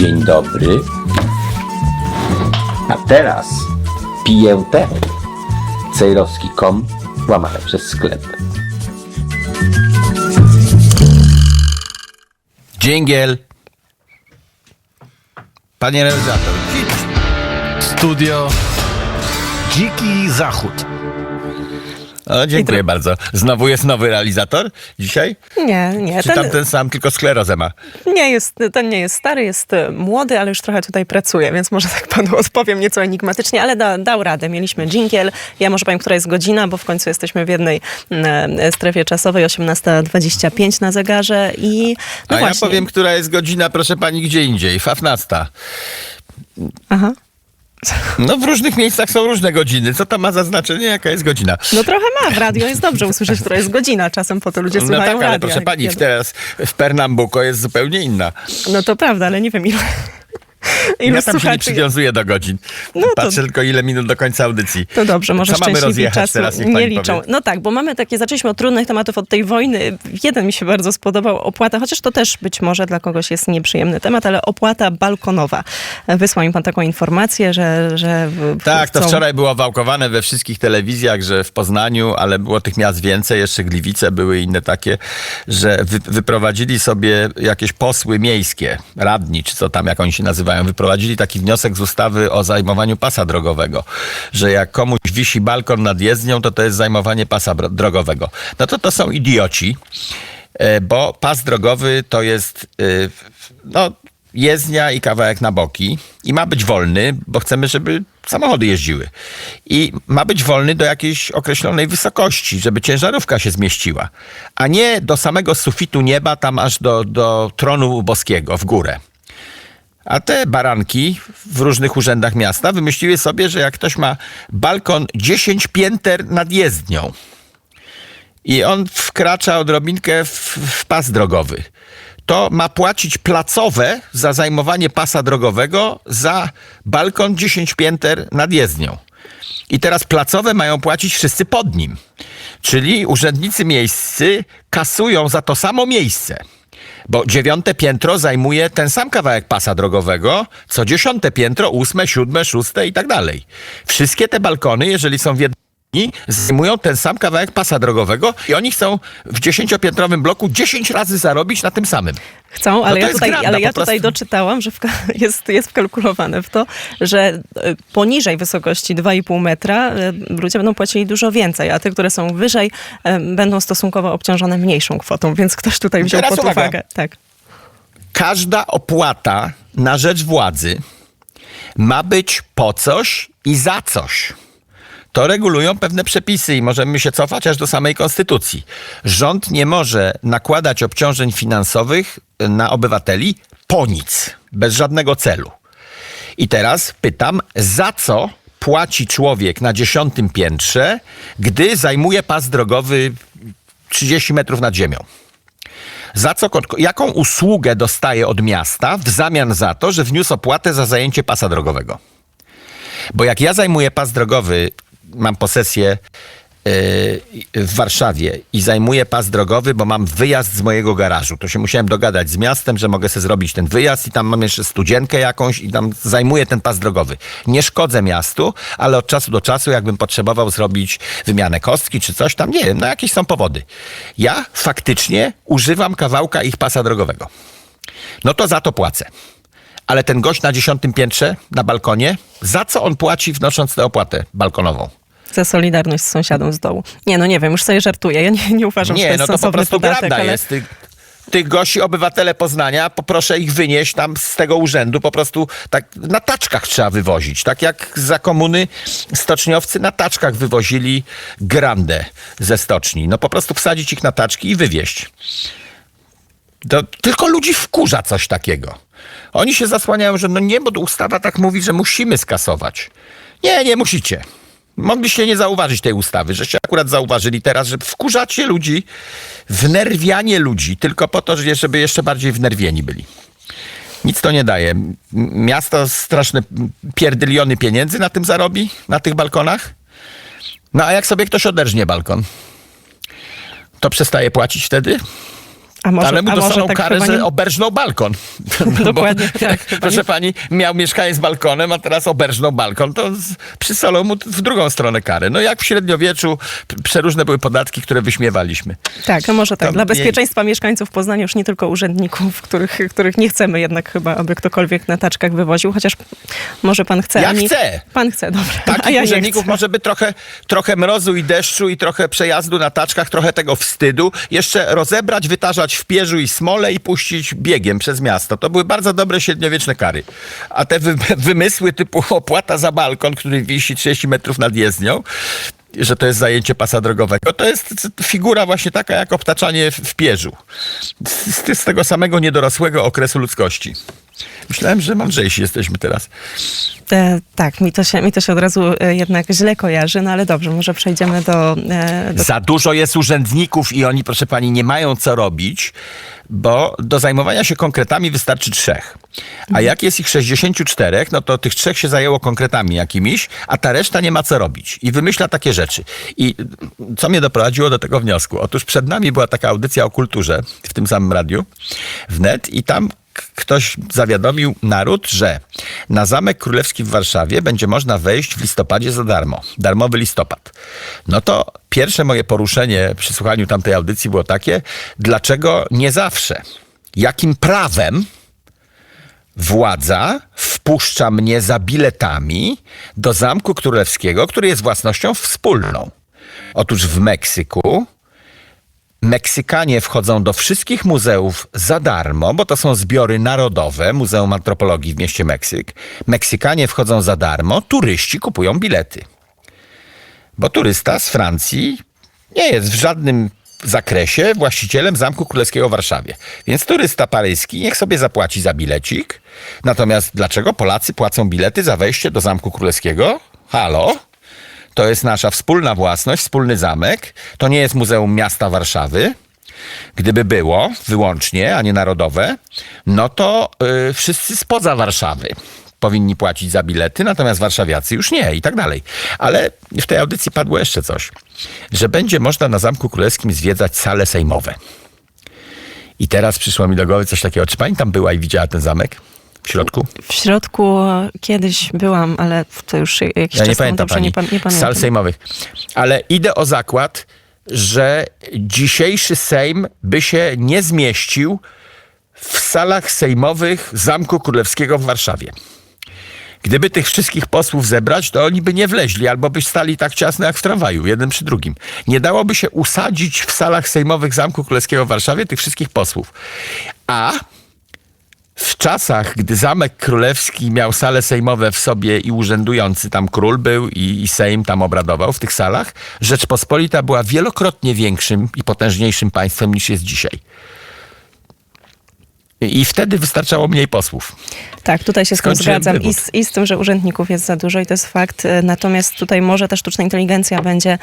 Dzień dobry. A teraz piję te. Cejrowski.com łamane przez sklep. Dżingiel. Panie realizator. Studio Dziki Zachód. O, dziękuję bardzo. Znowu jest nowy realizator dzisiaj? Nie, nie. Czy Ten, tam ten sam, tylko sklerozę ma? nie jest, ten nie jest stary, jest e, młody, ale już trochę tutaj pracuje, więc może tak panu odpowiem nieco enigmatycznie, ale da, dał radę. Mieliśmy dżingiel. Ja może powiem, która jest godzina, bo w końcu jesteśmy w jednej e, strefie czasowej, 18.25 na zegarze i no A właśnie. ja powiem, która jest godzina, proszę pani, gdzie indziej. Fafnasta. Aha. No w różnych miejscach są różne godziny. Co to ma za znaczenie, jaka jest godzina? No trochę ma w radio, jest dobrze usłyszeć, która jest godzina. Czasem po to ludzie No słuchają tak, ale radia. proszę pani, teraz w Pernambuco jest zupełnie inna. No to prawda, ale nie wiem ilu, ilu Ja tam się nie słuchaczy... przywiązuję do godzin. No to- Patrzę tylko ile minut do końca audycji. To dobrze, może Co mamy rozjechać czasu teraz, nie liczą. powie. No tak, bo mamy takie, zaczęliśmy od trudnych tematów od tej wojny. Jeden mi się bardzo spodobał, opłata, chociaż to też być może dla kogoś jest nieprzyjemny temat, ale opłata balkonowa. Wysłał mi pan taką informację, że... że w- Tak, to chcą- wczoraj było wałkowane we wszystkich telewizjach, że w Poznaniu, ale było tych miast więcej, jeszcze Gliwice były inne takie, że wy, wyprowadzili sobie jakieś posły miejskie, radni, czy co tam, jak oni się nazywają, wyprowadzili taki wniosek z ustawy o zajmowaniu pasa drogowego, że jak komuś wisi balkon nad jezdnią, to to jest zajmowanie pasa drogowego. No to to są idioci, e, bo pas drogowy to jest, e, no, jezdnia i kawałek na boki i ma być wolny, bo chcemy, żeby samochody jeździły. I ma być wolny do jakiejś określonej wysokości, żeby ciężarówka się zmieściła, a nie do samego sufitu nieba, tam aż do, do tronu boskiego w górę. A te baranki w różnych urzędach miasta wymyśliły sobie, że jak ktoś ma balkon 10 pięter nad jezdnią i on wkracza odrobinkę w, w pas drogowy, to ma płacić placowe za zajmowanie pasa drogowego za balkon 10 pięter nad jezdnią. I teraz placowe mają płacić wszyscy pod nim. Czyli urzędnicy miejscy kasują za to samo miejsce. Bo dziewiąte piętro zajmuje ten sam kawałek pasa drogowego, co dziesiąte piętro, ósme, siódme, szóste i tak dalej. Wszystkie te balkony, jeżeli są w jednej zajmują ten sam kawałek pasa drogowego i oni chcą w dziesięciopiętrowym bloku 10 razy zarobić na tym samym. Chcą, ale to ja tutaj, granda ale ja tutaj doczytałam, że w, jest, jest wkalkulowane w to, że e, poniżej wysokości 2,5 metra e, ludzie będą płacili dużo więcej, a te, które są wyżej, e, będą stosunkowo obciążone mniejszą kwotą, więc ktoś tutaj wziął Teraz pod uwaga. uwagę. Tak. każda opłata na rzecz władzy ma być po coś i za coś. To regulują pewne przepisy i możemy się cofać aż do samej konstytucji. Rząd nie może nakładać obciążeń finansowych na obywateli po nic, bez żadnego celu. I teraz pytam, za co płaci człowiek na dziesiątym piętrze, gdy zajmuje pas drogowy 30 metrów nad ziemią? Za co, jaką usługę dostaje od miasta w zamian za to, że wniósł opłatę za zajęcie pasa drogowego? Bo jak ja zajmuję pas drogowy, mam posesję yy, w Warszawie i zajmuję pas drogowy, bo mam wyjazd z mojego garażu. To się musiałem dogadać z miastem, że mogę sobie zrobić ten wyjazd i tam mam jeszcze studzienkę jakąś i tam zajmuję ten pas drogowy. Nie szkodzę miastu, ale od czasu do czasu, jakbym potrzebował zrobić wymianę kostki czy coś tam, nie wiem, no jakieś są powody. Ja faktycznie używam kawałka ich pasa drogowego. No to za to płacę. Ale ten gość na dziesiątym piętrze, na balkonie, za co on płaci wnosząc tę opłatę balkonową? Za solidarność z sąsiadą z dołu. Nie, no nie wiem, już sobie żartuję. Ja nie, nie uważam, że to Nie, jest no to po prostu podatek, ale... jest. Tych, tych gości, obywatele Poznania, poproszę ich wynieść tam z tego urzędu, po prostu tak na taczkach trzeba wywozić. Tak jak za komuny stoczniowcy na taczkach wywozili grandę ze stoczni. No po prostu wsadzić ich na taczki i wywieźć. To tylko ludzi wkurza coś takiego. Oni się zasłaniają, że no nie, bo ustawa tak mówi, że musimy skasować. Nie, nie musicie. Mogliście nie zauważyć tej ustawy, żeście akurat zauważyli teraz, że wkurzacie ludzi, wnerwianie ludzi, tylko po to, że- żeby jeszcze bardziej wnerwieni byli. Nic to nie daje. Miasto straszne pierdyliony pieniędzy na tym zarobi, na tych balkonach. No a jak sobie ktoś oderżnie balkon, to przestaje płacić wtedy? A może, Ale mu dostaną tak karę, że nie- oberżnął balkon. Dokładnie tak, chyba Proszę nie- pani, miał mieszkanie z balkonem, a teraz oberżnął balkon, to z- przysolą mu w drugą stronę karę. No jak w średniowieczu przeróżne były podatki, które wyśmiewaliśmy. Tak, a może tak. Dla nie- bezpieczeństwa mieszkańców Poznania, już nie tylko urzędników, których, których nie chcemy jednak chyba, aby ktokolwiek na taczkach wywoził, chociaż może pan chce. Ja chcę. Pan chce, dobra. Takich a ja nie urzędników może by trochę, trochę mrozu i deszczu i trochę przejazdu na taczkach, trochę tego wstydu. Jeszcze rozebrać, wytarzać w pierzu i smole i puścić biegiem przez miasto. To były bardzo dobre średniowieczne kary. A te wy, wymysły typu opłata za balkon, który wisi 30 metrów nad jezdnią, że to jest zajęcie pasa drogowego. To jest figura właśnie taka jak obtaczanie w pierzu. Z, z tego samego niedorosłego okresu ludzkości. Myślałem, że mądrzejsi jesteśmy teraz. E, tak, mi to, się, mi to się od razu e, jednak źle kojarzy, no ale dobrze, może przejdziemy do... E, do... Za dużo jest urzędników i oni, proszę pani, nie mają co robić, bo do zajmowania się konkretami wystarczy trzech. A jak jest ich 64, no to tych trzech się zajęło konkretami jakimiś, a ta reszta nie ma co robić. I wymyśla takie rzeczy. I co mnie doprowadziło do tego wniosku? Otóż przed nami była taka audycja o kulturze w tym samym radiu, wnet, i tam ktoś zawiadomił naród, że na Zamek Królewski w Warszawie będzie można wejść w listopadzie za darmo. Darmowy listopad. No to pierwsze moje poruszenie przy słuchaniu tamtej audycji było takie, dlaczego nie zawsze? Jakim prawem władza wpuszcza mnie za biletami do Zamku Królewskiego, który jest własnością wspólną? Otóż w Meksyku Meksykanie wchodzą do wszystkich muzeów za darmo, bo to są zbiory narodowe, Muzeum Antropologii w mieście Meksyk. Meksykanie wchodzą za darmo, turyści kupują bilety. Bo turysta z Francji nie jest w żadnym zakresie właścicielem Zamku Królewskiego w Warszawie. Więc turysta paryski niech sobie zapłaci za bilecik. Natomiast dlaczego Polacy płacą bilety za wejście do Zamku Królewskiego? Halo? To jest nasza wspólna własność, wspólny zamek. To nie jest Muzeum Miasta Warszawy. Gdyby było wyłącznie, a nie narodowe, no to y, wszyscy spoza Warszawy powinni płacić za bilety, natomiast warszawiacy już nie i tak dalej. Ale w tej audycji padło jeszcze coś, że będzie można na Zamku Królewskim zwiedzać sale sejmowe. I teraz przyszło mi do głowy coś takiego. Czy pani tam była i widziała ten zamek w środku? W środku kiedyś byłam, ale to już jakiś Ja czas nie pamiętam dobrze nie, pan, nie pamiętam. Sal sejmowych. Ale idę o zakład, że dzisiejszy Sejm by się nie zmieścił w salach sejmowych Zamku Królewskiego w Warszawie. Gdyby tych wszystkich posłów zebrać, to oni by nie wleźli, albo by stali tak ciasno jak w tramwaju, jeden przy drugim. Nie dałoby się usadzić w salach sejmowych Zamku Królewskiego w Warszawie tych wszystkich posłów. A w czasach, gdy Zamek Królewski miał sale sejmowe w sobie i urzędujący tam król był i, i Sejm tam obradował w tych salach, Rzeczpospolita była wielokrotnie większym i potężniejszym państwem niż jest dzisiaj. I wtedy wystarczało mniej posłów. Tak, tutaj się Skończyłem zgadzam. I z, I z tym, że urzędników jest za dużo i to jest fakt. E, Natomiast tutaj może ta sztuczna inteligencja będzie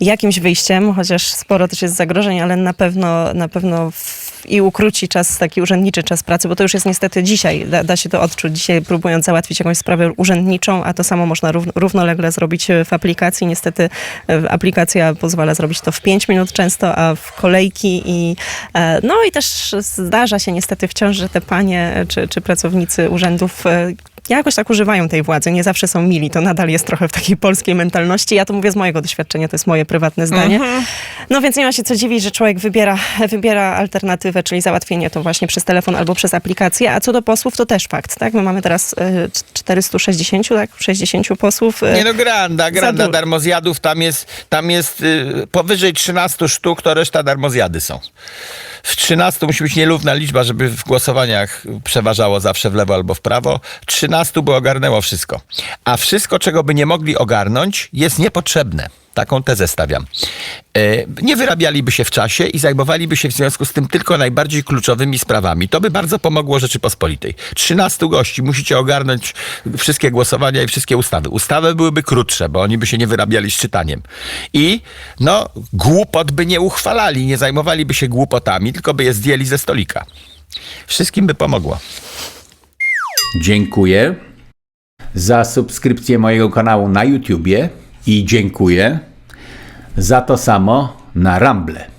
jakimś wyjściem, chociaż sporo też jest zagrożeń, ale na pewno, na pewno w, i ukróci czas, taki urzędniczy czas pracy, bo to już jest niestety dzisiaj, da, da się to odczuć. Dzisiaj próbując załatwić jakąś sprawę urzędniczą, a to samo można rów, równolegle zrobić e, w aplikacji. Niestety e, aplikacja pozwala zrobić to w 5 minut często, a w kolejki i e, no i też zdarza się niestety wciąż, że te panie czy, czy pracownicy urzędów jakoś tak używają tej władzy. Nie zawsze są mili. To nadal jest trochę w takiej polskiej mentalności. Ja to mówię z mojego doświadczenia, to jest moje prywatne zdanie. No więc nie ma się co dziwić, że człowiek wybiera, wybiera alternatywę, czyli załatwienie to właśnie przez telefon albo przez aplikację. A co do posłów, to też fakt, tak? My mamy teraz e, 460, tak? 60 posłów. e, Nie no, granda, granda du- darmozjadów, tam jest, tam jest y, powyżej 13 sztuk, to reszta darmozjady są. W 13 musi być nierówna liczba, żeby w głosowaniach przeważało zawsze w lewo albo w prawo. 13 by ogarnęło wszystko. A wszystko, czego by nie mogli ogarnąć, jest niepotrzebne. Taką tezę stawiam. E, Nie wyrabialiby się w czasie i zajmowaliby się w związku z tym tylko najbardziej kluczowymi sprawami. To by bardzo pomogło Rzeczypospolitej. 13 gości, musicie ogarnąć wszystkie głosowania i wszystkie ustawy. Ustawy byłyby krótsze, bo oni by się nie wyrabiali z czytaniem. I no, głupot by nie uchwalali, nie zajmowaliby się głupotami, tylko by je zdjęli ze stolika. Wszystkim by pomogło. Dziękuję za subskrypcję mojego kanału na YouTubie i dziękuję za to samo na Rumble.